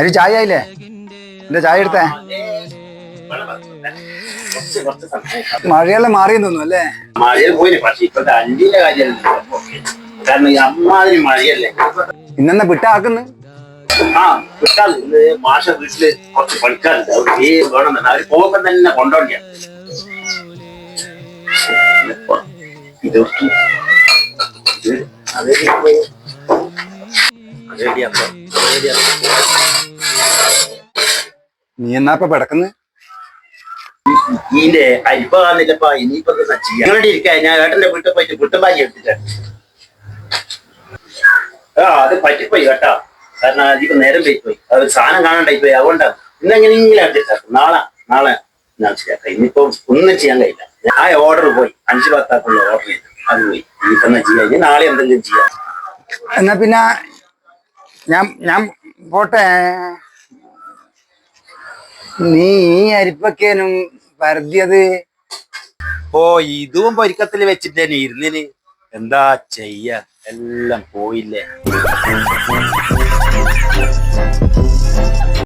ഒരു ചായ ആയില്ലേ? എന്റെ ചായ എടുത്തേ. മഴയെല്ലാം മാറിയെന്ന് തോന്നുന്നു അല്ലേ? മഴയിൽ പോയിന് പക്ഷെ അഞ്ചിന്റെ കാര്യമല്ല കാരണം ഈ അമ്മാതിരി മഴയല്ലേ. ഇന്നെന്നാ വിട്ടാക്കുന്നു. ആ വിട്ടാൽ ഇന്ന് മാഷ വീട്ടിൽ കുറച്ച് പണിക്കാരുണ്ട്. അവർ പോകുമ്പോ തന്നെ കൊണ്ടോണ്ടിയാണ് ഇത് ഇത് അതേ റെഡിയാക്കോ റെഡിയാക്കോ നീ എന്നാ ഇപ്പൊ പിടക്കുന്നു? ഇതിന്റെ അരിപ്പ കാണില്ലപ്പാ ഇനിയിപ്പോ ചെയ്യാ? ഞങ്ങളുടെ ഇരിക്കാൻ ഞാൻ ഏട്ടന്റെ വീട്ടിൽ പോയിട്ട് പുട്ടുമ്പാജി എടുത്തിട്ടുണ്ട് ആ അത് പറ്റിപ്പോയി കേട്ടാ. കാരണം അതിപ്പോ നേരം പോയി അത് സാധനം കാണാണ്ടായി പോയി. അതുകൊണ്ടാണ് ഇന്നെങ്ങനെയെങ്കിലും അഡ്ജസ്റ്റ് നാളെ നാളെ ഞാൻ ശരിയാക്കാം ഇന്നിപ്പോ ഒന്നും ചെയ്യാൻ കഴിയില്ല. ആ ഓർഡർ പോയി. അഞ്ചു പത്താക്കുള്ള ഓർഡർ ചെയ്തു. അത് പോയി. എന്നാ ചെയ്യാം നാളെ എന്തെങ്കിലും ചെയ്യാം. എന്നാ പിന്നെ ഞാൻ ഞാൻ പോട്ടെ. നീ ഈ അരിപ്പക്കേനും പരതിയത്. ഓ ഇതും പൊരിക്കത്തിൽ വെച്ചിട്ട് തന്നെ ഇരുന്നിന്. എന്താ ചെയ്യ? എല്ലാം പോയില്ലേ?